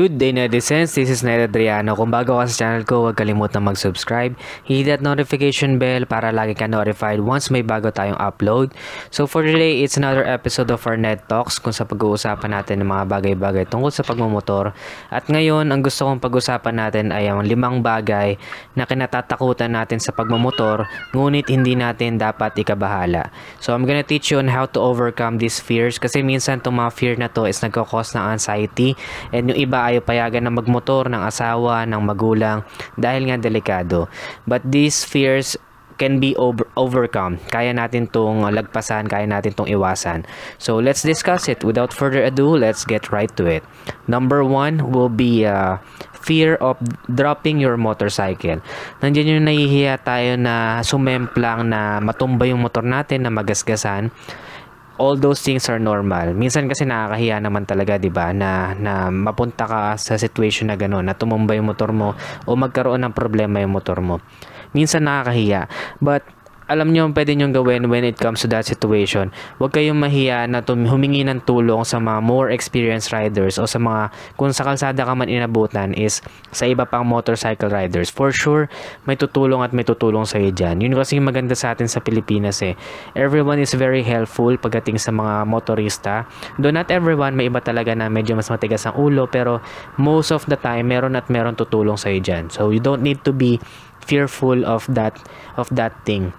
Good day netizens, this is Ned Adriano. Kung bago ka sa channel ko, huwag kalimutang mag-subscribe. Hit that notification bell para lagi ka notified once may bago tayong upload. So for today, it's another episode of our Ned Talks kung sa pag-uusapan natin ng mga bagay-bagay tungkol sa pagmumotor. At ngayon, ang gusto kong pag-usapan natin ay ang limang bagay na kinatatakutan natin sa pagmumotor ngunit hindi natin dapat ikabahala. So I'm gonna teach you on how to overcome these fears kasi minsan itong mga fear na to is nagkakos ng anxiety and yung iba ayaw payagan na magmotor ng asawa, ng magulang dahil nga delikado. But these fears can be over overcome. Kaya natin tong lagpasan, kaya natin tong iwasan. So let's discuss it. Without further ado, let's get right to it. Number one will be uh, fear of dropping your motorcycle. Nandiyan yung nahihiya tayo na sumemplang na matumba yung motor natin, na magasgasan all those things are normal. Minsan kasi nakakahiya naman talaga, 'di ba, na na mapunta ka sa situation na gano'n, na tumumba yung motor mo o magkaroon ng problema yung motor mo. Minsan nakakahiya. But alam nyo pwede nyo gawin when it comes to that situation. Huwag kayong mahiya na humingi ng tulong sa mga more experienced riders o sa mga kung sa kalsada ka man inabutan is sa iba pang motorcycle riders. For sure, may tutulong at may tutulong sa iyo dyan. Yun kasi maganda sa atin sa Pilipinas eh. Everyone is very helpful pagdating sa mga motorista. Though not everyone, may iba talaga na medyo mas matigas ang ulo pero most of the time, meron at meron tutulong sa iyo dyan. So, you don't need to be fearful of that of that thing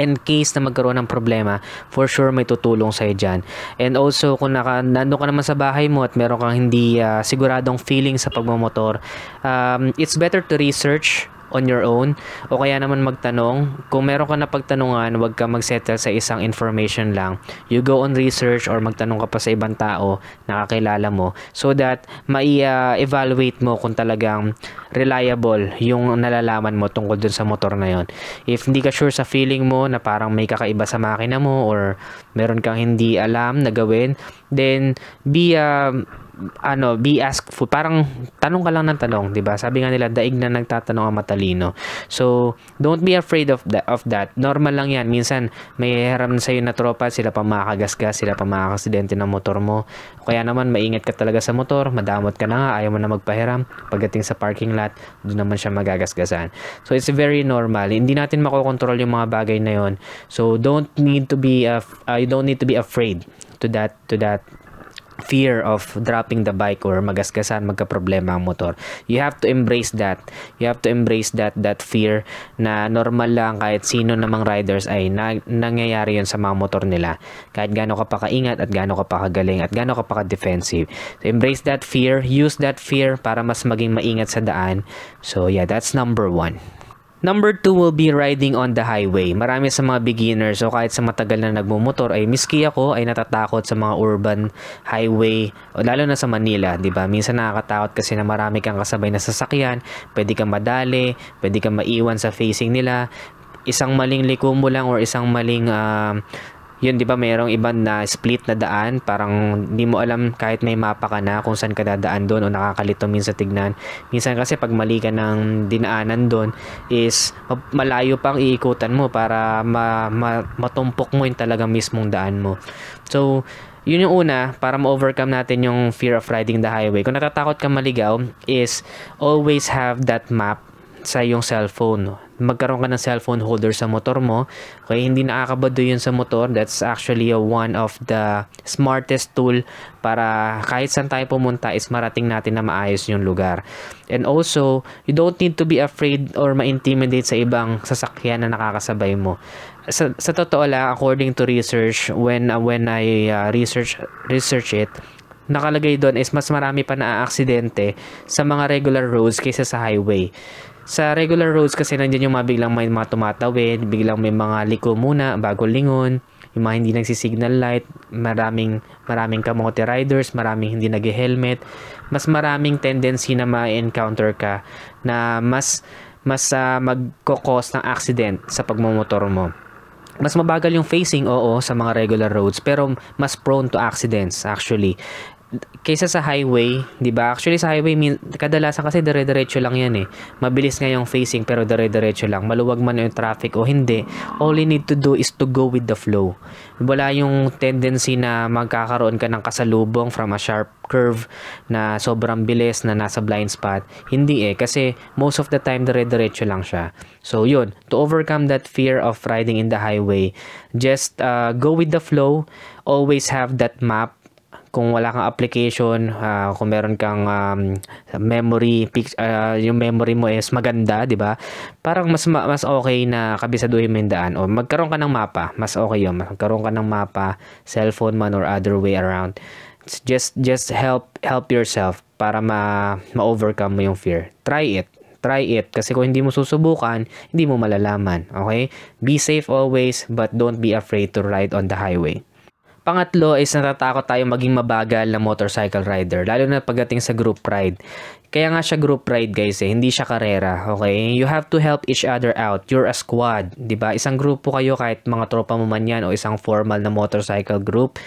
in case na magkaroon ng problema, for sure may tutulong sa'yo dyan. And also, kung naka, nandun ka naman sa bahay mo at meron kang hindi uh, siguradong feeling sa pagmamotor, um, it's better to research on your own o kaya naman magtanong. Kung meron ka na pagtanungan, huwag ka magsettle sa isang information lang. You go on research or magtanong ka pa sa ibang tao na kakilala mo so that mai-evaluate mo kung talagang reliable yung nalalaman mo tungkol dun sa motor na yon. If hindi ka sure sa feeling mo na parang may kakaiba sa makina mo or meron kang hindi alam na gawin, then be uh, ano, be askful. Parang tanong ka lang ng tanong, 'di ba? Sabi nga nila, daig na nagtatanong ang matalino. So, don't be afraid of that of that. Normal lang 'yan. Minsan may haram sa iyo na tropa, sila pa makagasgas, sila pa makakaksidente ng motor mo. Kaya naman maingat ka talaga sa motor, madamot ka na nga, ayaw mo na magpahiram. Pagdating sa parking lot, doon naman siya magagasgasan. So, it's very normal. Hindi natin makokontrol yung mga bagay na 'yon. So, don't need to be uh, uh, you don't need to be afraid to that to that fear of dropping the bike or magasgasan magka-problema ang motor. You have to embrace that. You have to embrace that that fear na normal lang kahit sino namang riders ay na, nangyayari yun sa mga motor nila. Kahit gaano ka pa kaingat at gaano ka pa kagaling at gaano ka pa ka-defensive. So, embrace that fear. Use that fear para mas maging maingat sa daan. So yeah, that's number one. Number 2 will be riding on the highway. Marami sa mga beginners o kahit sa matagal na nagmumotor ay miski ako ay natatakot sa mga urban highway lalo na sa Manila, 'di ba? Minsan nakakatakot kasi na marami kang kasabay na sasakyan, pwede kang madali, pwede kang maiwan sa facing nila. Isang maling liko mo lang or isang maling uh, yun, di ba, mayroong ibang na split na daan, parang hindi mo alam kahit may mapa ka na kung saan ka dadaan doon o nakakalito minsan tignan. Minsan kasi pag mali ka ng dinaanan doon is malayo pang iikutan mo para ma, ma, matumpok mo yung talagang mismong daan mo. So, yun yung una, para ma-overcome natin yung fear of riding the highway. Kung natatakot ka maligaw, is always have that map sa iyong cellphone. Magkaroon ka ng cellphone holder sa motor mo. Okay, hindi nakakabado yun sa motor. That's actually a one of the smartest tool para kahit saan tayo pumunta is marating natin na maayos yung lugar. And also, you don't need to be afraid or ma-intimidate sa ibang sasakyan na nakakasabay mo. Sa, sa totoo lang, according to research, when, uh, when I uh, research, research it, nakalagay doon is mas marami pa na aksidente sa mga regular roads kaysa sa highway. Sa regular roads kasi nandiyan yung mga biglang may mga tumatawid, biglang may mga liko muna bago lingon, yung mga hindi nagsisignal light, maraming maraming kamote riders, maraming hindi nag-helmet, mas maraming tendency na ma-encounter ka na mas mas uh, magkokos ng accident sa pagmumotor mo. Mas mabagal yung facing, oo, sa mga regular roads, pero mas prone to accidents actually kaysa sa highway, 'di ba? Actually sa highway kadalasan kasi dire-diretso lang 'yan eh. Mabilis nga yung facing pero dire-diretso lang. Maluwag man yung traffic o hindi, all you need to do is to go with the flow. Wala yung tendency na magkakaroon ka ng kasalubong from a sharp curve na sobrang bilis na nasa blind spot. Hindi eh kasi most of the time dire-diretso lang siya. So yun, to overcome that fear of riding in the highway, just uh, go with the flow. Always have that map kung wala kang application, uh, kung meron kang um, memory, uh, yung memory mo is maganda, di ba? Parang mas mas okay na kabisaduhin mo yung daan o magkaroon ka ng mapa, mas okay yun. Magkaroon ka ng mapa, cellphone man or other way around. just just help help yourself para ma ma-overcome mo yung fear. Try it try it kasi kung hindi mo susubukan, hindi mo malalaman, okay? Be safe always but don't be afraid to ride on the highway. Pangatlo is natatakot tayo maging mabagal na motorcycle rider, lalo na pagdating sa group ride. Kaya nga siya group ride guys eh, hindi siya karera, okay? You have to help each other out. You're a squad, 'di ba? Isang grupo kayo kahit mga tropa mo man 'yan o isang formal na motorcycle group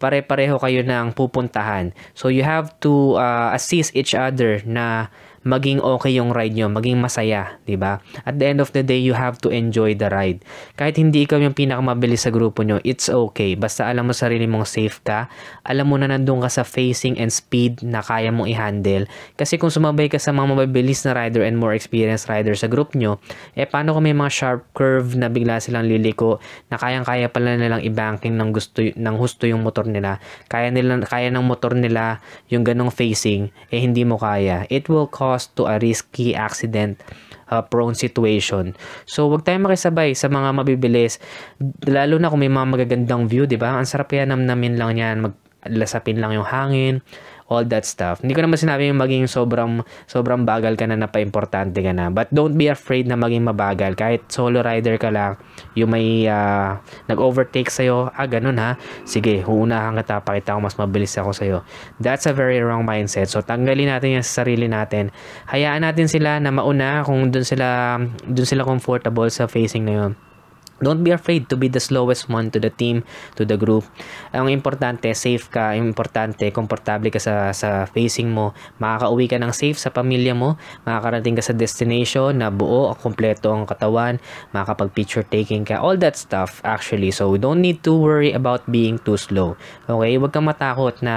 pare-pareho kayo ng pupuntahan. So you have to uh, assist each other na maging okay yung ride nyo, maging masaya, di ba? At the end of the day, you have to enjoy the ride. Kahit hindi ikaw yung pinakamabilis sa grupo nyo, it's okay. Basta alam mo sarili mong safe ka, alam mo na nandun ka sa facing and speed na kaya mong i-handle. Kasi kung sumabay ka sa mga mabilis na rider and more experienced rider sa group nyo, eh paano kung may mga sharp curve na bigla silang liliko na kayang-kaya pala nilang i-banking ng gusto ng husto yung motor nila. Kaya nila kaya ng motor nila yung ganong facing, eh hindi mo kaya. It will cause cause to a risky accident uh, prone situation. So, wag tayong makisabay sa mga mabibilis. Lalo na kung may mga magagandang view, di ba? Ang sarap yan, namnamin lang yan, maglasapin lang yung hangin, all that stuff. Hindi ko naman sinabi yung maging sobrang, sobrang bagal ka na napaimportante ka na. But don't be afraid na maging mabagal. Kahit solo rider ka lang, yung may uh, nag-overtake sa'yo, ah, ganun ha. Sige, uunahan kita, pakita ko mas mabilis ako sa'yo. That's a very wrong mindset. So, tanggalin natin yung sarili natin. Hayaan natin sila na mauna kung dun sila, dun sila comfortable sa facing na yun. Don't be afraid to be the slowest one to the team, to the group. Ang importante, safe ka, importante, komportable ka sa, sa facing mo. Makakauwi ka ng safe sa pamilya mo, makakarating ka sa destination na buo, kompleto ang katawan, makakapag-picture taking ka, all that stuff actually. So, don't need to worry about being too slow. Okay? Huwag kang matakot na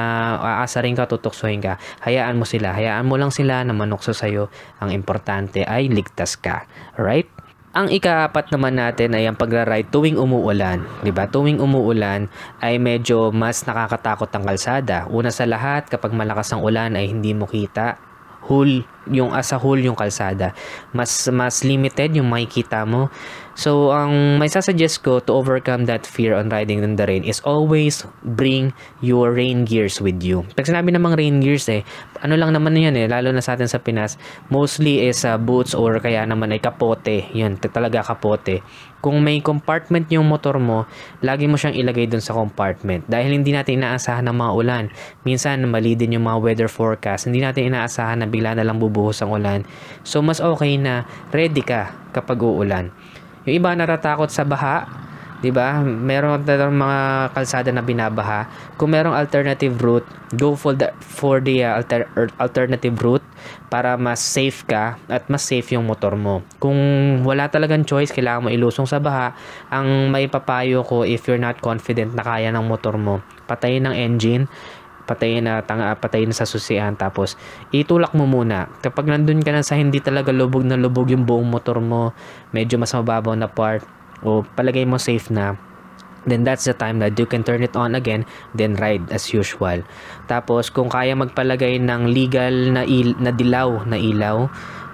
aasarin ka, tutuksohin ka. Hayaan mo sila. Hayaan mo lang sila na manukso sa'yo. Ang importante ay ligtas ka. Alright? Ang ikaapat naman natin ay ang pagra-ride tuwing umuulan. 'di ba? Tuwing umuulan ay medyo mas nakakatakot ang kalsada. Una sa lahat, kapag malakas ang ulan ay hindi mo kita whole yung as a whole yung kalsada mas mas limited yung makikita mo so ang may sasuggest ko to overcome that fear on riding in the rain is always bring your rain gears with you pag sinabi namang rain gears eh ano lang naman yan eh lalo na sa atin sa Pinas mostly is uh, boots or kaya naman ay kapote yun talaga kapote kung may compartment yung motor mo, lagi mo siyang ilagay dun sa compartment. Dahil hindi natin inaasahan ng mga ulan. Minsan, mali din yung mga weather forecast. Hindi natin inaasahan na bigla na lang bubuhos ang ulan. So, mas okay na ready ka kapag uulan. Yung iba natatakot sa baha, 'di ba? Meron tayong mga kalsada na binabaha. Kung merong alternative route, go for the for the uh, alter, er, alternative route para mas safe ka at mas safe yung motor mo. Kung wala talagang choice, kailangan mo ilusong sa baha, ang may papayo ko if you're not confident na kaya ng motor mo, patayin ng engine, patayin na tanga patayin sa susian. Tapos itulak mo muna. Kapag nandun ka na sa hindi talaga lubog na lubog yung buong motor mo medyo mas mababaw na part o palagay mo safe na then that's the time that you can turn it on again then ride as usual. Tapos kung kaya magpalagay ng legal na, il- na dilaw na ilaw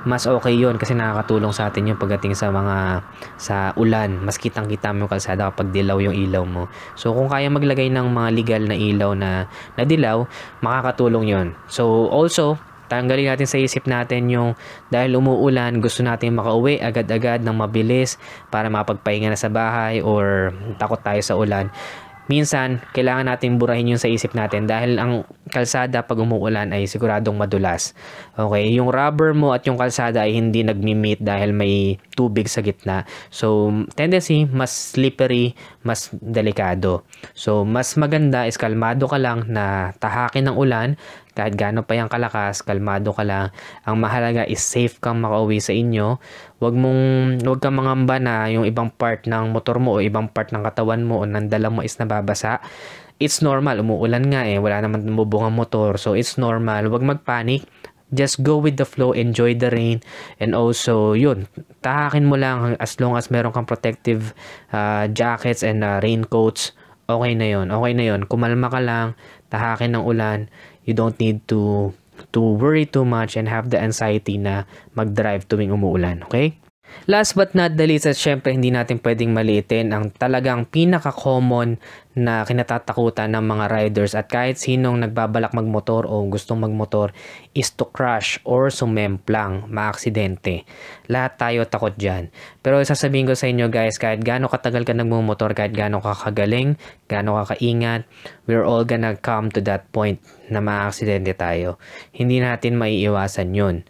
mas okay yon kasi nakakatulong sa atin yung pagdating sa mga sa ulan. Mas kitang kita mo yung kalsada kapag dilaw yung ilaw mo. So kung kaya maglagay ng mga legal na ilaw na, na dilaw makakatulong yon so also Tanggalin natin sa isip natin yung dahil umuulan, gusto natin makauwi agad-agad ng mabilis para mapagpahinga na sa bahay or takot tayo sa ulan. Minsan, kailangan natin burahin yung sa isip natin dahil ang kalsada pag umuulan ay siguradong madulas. Okay, yung rubber mo at yung kalsada ay hindi nagmi-meet dahil may tubig sa gitna. So, tendency, mas slippery, mas delikado. So, mas maganda is kalmado ka lang na tahakin ng ulan, kahit gaano pa yung kalakas, kalmado ka lang. Ang mahalaga is safe kang makauwi sa inyo. Huwag mong, huwag kang mangamba na yung ibang part ng motor mo o ibang part ng katawan mo o ng dala mo is nababasa. It's normal, umuulan nga eh, wala naman bubungang motor. So, it's normal. Huwag magpanik just go with the flow, enjoy the rain, and also, yun, tahakin mo lang as long as meron kang protective uh, jackets and uh, raincoats, okay na yun, okay na yun. Kumalma ka lang, tahakin ng ulan, you don't need to to worry too much and have the anxiety na mag-drive tuwing umuulan, okay? Last but not the least, at syempre hindi natin pwedeng maliitin ang talagang pinaka-common na kinatatakutan ng mga riders at kahit sinong nagbabalak magmotor o gustong magmotor is to crash or sumemplang, maaksidente. Lahat tayo takot dyan. Pero sasabihin ko sa inyo guys, kahit gaano katagal ka nagmumotor, kahit gaano ka kagaling, gaano ka kaingat, we're all gonna come to that point na maaksidente tayo. Hindi natin maiiwasan yun.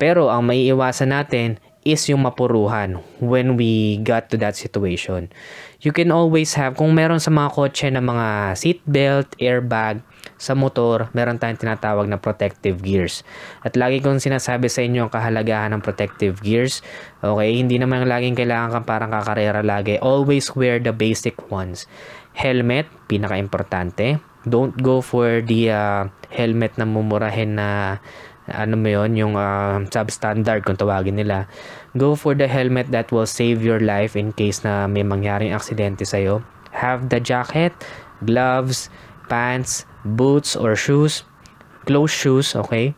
Pero ang maiiwasan natin is yung mapuruhan when we got to that situation. You can always have, kung meron sa mga kotse na mga seatbelt, airbag, sa motor, meron tayong tinatawag na protective gears. At lagi kong sinasabi sa inyo ang kahalagahan ng protective gears. Okay, hindi naman laging kailangan kang parang kakarera lagi. Always wear the basic ones. Helmet, pinaka-importante. Don't go for the uh, helmet na mumurahin na ano mo yun, yung uh, substandard kung tawagin nila. Go for the helmet that will save your life in case na may mangyaring aksidente sa'yo. Have the jacket, gloves, pants, boots or shoes, closed shoes, okay?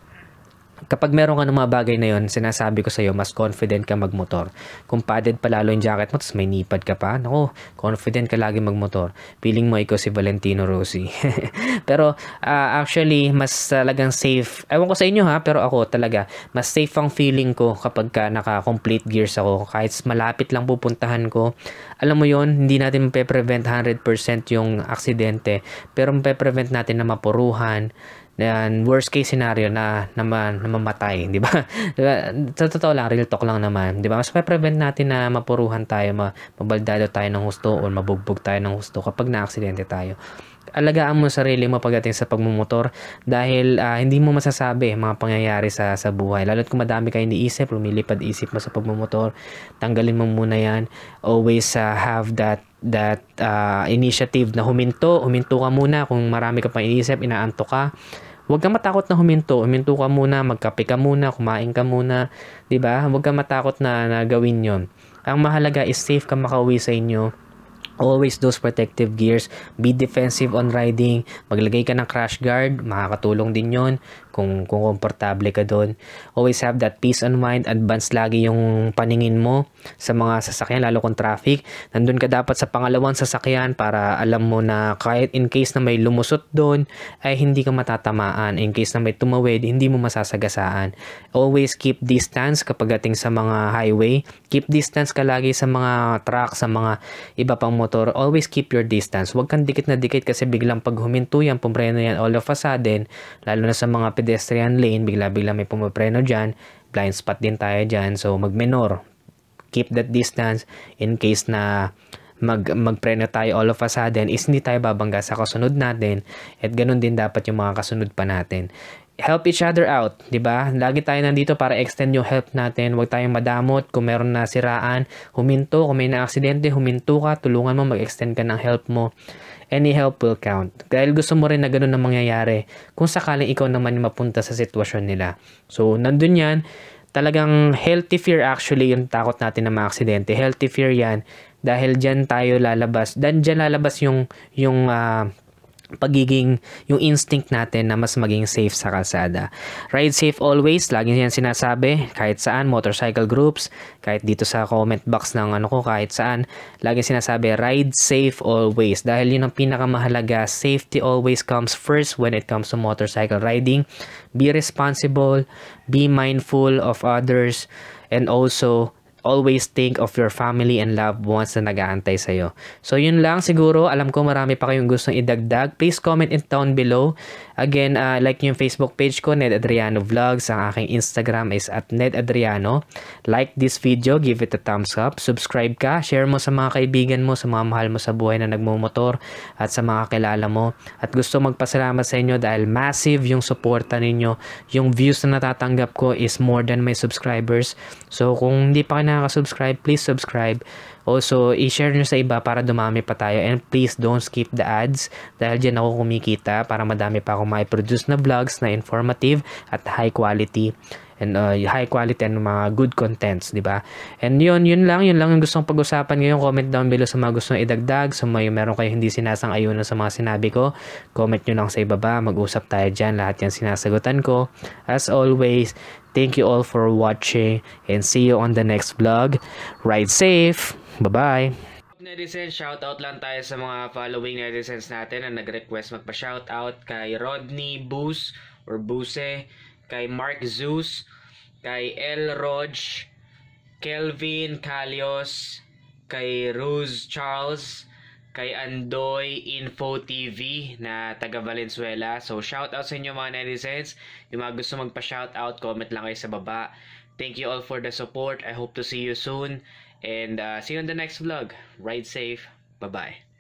Kapag meron ka ng mga bagay na yon, sinasabi ko sa iyo, mas confident ka magmotor. Kung padded pa lalo yung jacket mo, tapos may nipad ka pa, nako, confident ka lagi magmotor. Feeling mo ikaw si Valentino Rossi. pero uh, actually, mas talagang safe. Ewan ko sa inyo ha, pero ako talaga, mas safe ang feeling ko kapag ka naka-complete gears ako. Kahit malapit lang pupuntahan ko. Alam mo yon hindi natin mape-prevent 100% yung aksidente, pero mape-prevent natin na mapuruhan, Then, worst case scenario na, naman, na mamatay, di ba? diba? Sa totoo lang, real talk lang naman, di ba? Mas prevent natin na mapuruhan tayo, mabaldado tayo ng husto o mabugbog tayo ng husto kapag na-aksidente tayo. Alagaan mo sarili mo pagdating sa pagmumotor dahil uh, hindi mo masasabi mga pangyayari sa, sa buhay. Lalo't kung madami kayo iniisip, lumilipad isip mo sa pagmumotor, tanggalin mo muna yan. Always uh, have that that uh, initiative na huminto, huminto ka muna kung marami ka pang iniisip, inaanto ka. Huwag kang matakot na huminto. Huminto ka muna, magkape ka muna, kumain ka muna, 'di ba? Huwag kang matakot na, na gawin 'yon. Ang mahalaga is safe ka makauwi sa inyo Always those protective gears. Be defensive on riding. Maglagay ka ng crash guard. Makakatulong din yon kung, kung komportable ka doon. Always have that peace and mind. Advance lagi yung paningin mo sa mga sasakyan, lalo kung traffic. Nandun ka dapat sa pangalawang sasakyan para alam mo na kahit in case na may lumusot doon, ay hindi ka matatamaan. In case na may tumawid, hindi mo masasagasaan. Always keep distance kapag ating sa mga highway. Keep distance ka lagi sa mga truck, sa mga iba pang motor, always keep your distance. Huwag kang dikit na dikit kasi biglang pag huminto yan, pumreno yan all of a sudden, lalo na sa mga pedestrian lane, bigla-bigla may pumapreno dyan, blind spot din tayo dyan. So, mag-minor. Keep that distance in case na mag magpreno tayo all of a sudden is hindi tayo babangga sa kasunod natin at ganun din dapat yung mga kasunod pa natin help each other out, 'di ba? Lagi tayo nandito para extend yung help natin. Huwag tayong madamot kung meron na siraan, huminto, kung may na-aksidente, huminto ka, tulungan mo mag-extend ka ng help mo. Any help will count. Dahil gusto mo rin na ganun ang mangyayari kung sakaling ikaw naman mapunta sa sitwasyon nila. So, nandun yan, talagang healthy fear actually yung takot natin na ma-aksidente. Healthy fear yan dahil diyan tayo lalabas. Dan diyan lalabas yung yung uh, pagiging yung instinct natin na mas maging safe sa kalsada. Ride safe always, lagi yan sinasabi, kahit saan, motorcycle groups, kahit dito sa comment box ng ano ko, kahit saan, lagi sinasabi, ride safe always. Dahil yun ang pinakamahalaga, safety always comes first when it comes to motorcycle riding. Be responsible, be mindful of others, and also always think of your family and loved ones na nag-aantay sa'yo. So yun lang siguro. Alam ko marami pa kayong gustong idagdag. Please comment it down below. Again, uh, like yung Facebook page ko, Ned Adriano Vlogs. Ang aking Instagram is at Ned Adriano. Like this video, give it a thumbs up. Subscribe ka, share mo sa mga kaibigan mo, sa mga mahal mo sa buhay na nagmumotor at sa mga kilala mo. At gusto magpasalamat sa inyo dahil massive yung suporta ninyo. Yung views na natatanggap ko is more than my subscribers. So kung hindi pa kayo nakaka-subscribe, please subscribe. Also, i-share nyo sa iba para dumami pa tayo. And please don't skip the ads dahil dyan ako kumikita para madami pa ako mai-produce na vlogs na informative at high quality and uh, high quality and mga good contents, di ba? And yun, yun lang, yun lang yung gustong pag-usapan ngayon. Comment down below sa mga gustong idagdag. So may meron kayo hindi sinasang-ayunan sa mga sinabi ko. Comment nyo lang sa ibaba. Mag-usap tayo dyan. Lahat yan sinasagutan ko. As always, thank you all for watching and see you on the next vlog. Ride safe! Bye-bye! Netizens, shoutout lang tayo sa mga following netizens natin na nag-request magpa-shoutout kay Rodney Boost or Buse, kay Mark Zeus, kay El Roj, Kelvin Calios, kay Rose Charles, kay Andoy Info TV na taga Valenzuela. So shoutout sa inyo mga netizens. Yung mga gusto magpa-shoutout, comment lang kayo sa baba. Thank you all for the support. I hope to see you soon. And uh, see you on the next vlog. Ride safe. Bye-bye.